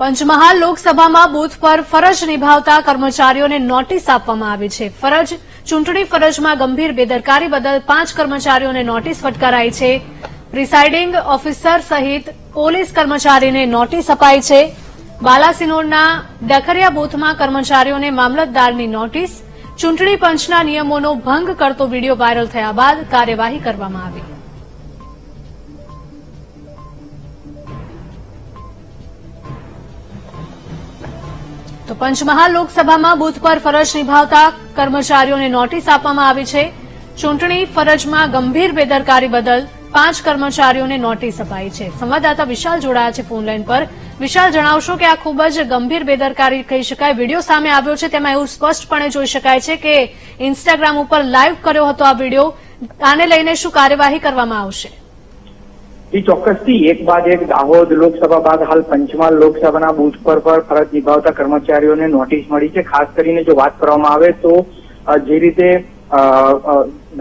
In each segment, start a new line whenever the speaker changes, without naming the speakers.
પંચમહાલ લોકસભામાં બૂથ પર ફરજ નિભાવતા કર્મચારીઓને નોટિસ આપવામાં આવી છે. ફરજ, ચૂંટણી ફરજમાં ગંભીર બેદરકારી બદલ પાંચ કર્મચારીઓને નોટિસ ફટકારાઈ છે. પ્રિસાઇડિંગ ઓફિસર સહિત પોલીસ કર્મચારીને નોટિસ અપાઈ છે. બાલાસિનોરના ડખરિયા બૂથમાં કર્મચારીઓને મામલતદારની નોટિસ, ચૂંટણી પંચના નિયમોનો ભંગ કરતો વીડિયો વાયરલ થયા બાદ કાર્યવાહી કરવામાં આવી. તો પંચમહાલ લોકસભામાં બુથ પર ફરજ નિભાવતા કર્મચારીઓને નોટિસ આપવામાં આવી છે. ચૂંટણી ફરજમાં ગંભીર બેદરકારી બદલ પાંચ કર્મચારીઓને નોટિસ અપાઈ છે. સંવાદદાતા વિશાલ જોડાયા છે ફોનલાઈન પર. વિશાલ, જણાવશો કે આ ખૂબ જ ગંભીર બેદરકારી કહી શકાય. વીડિયો સામે આવ્યો છે, તેમાં એવું સ્પષ્ટપણે જોઈ શકાય છે કે ઇન્સ્ટાગ્રામ ઉપર લાઈવ કર્યો હતો આ વીડિયો. આને લઈને શું કાર્યવાહી કરવામાં આવશે?
જી ચોક્કસથી એક બાદ એક દાહોદ લોકસભા બાદ હાલ પંચમહાલ લોકસભાના બૂથ પર પર ફરજ નિભાવતા કર્મચારીઓને નોટિસ મળી છે. ખાસ કરીને જો વાત કરવામાં આવે તો જે રીતે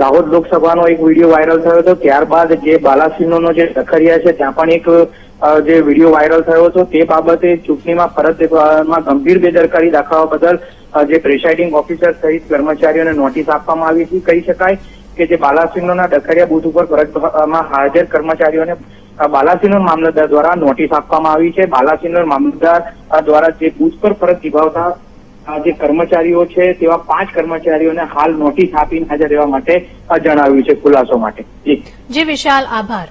દાહોદ લોકસભાનો એક વીડિયો વાયરલ થયો હતો, ત્યારબાદ જે બાલાસિનોનો જે દખરિયા છે, ત્યાં પણ એક જે વીડિયો વાયરલ થયો હતો, તે બાબતે ચૂંટણીમાં ફરજમાં ગંભીર બેદરકારી દાખવવા બદલ જે પ્રિસાઇડિંગ ઓફિસર સહિત કર્મચારીઓને નોટિસ આપવામાં આવી હતી કહી શકાય કે જે બાલાસિનોના ડખરિયા બુથ ઉપર ફરજમાં હાજર કર્મચારીઓને બાલાસિનોર મામલતદાર દ્વારા નોટિસ આપવામાં આવી છે. બાલાસિનોર મામલતદાર દ્વારા જે બુથ પર ફરજ નિભાવતા જે કર્મચારીઓ છે, તેવા પાંચ કર્મચારીઓને હાલ નોટિસ આપીને હાજર રહેવા માટે જણાવ્યું છે ખુલાસો માટે.
જી, વિશાલ, આભાર.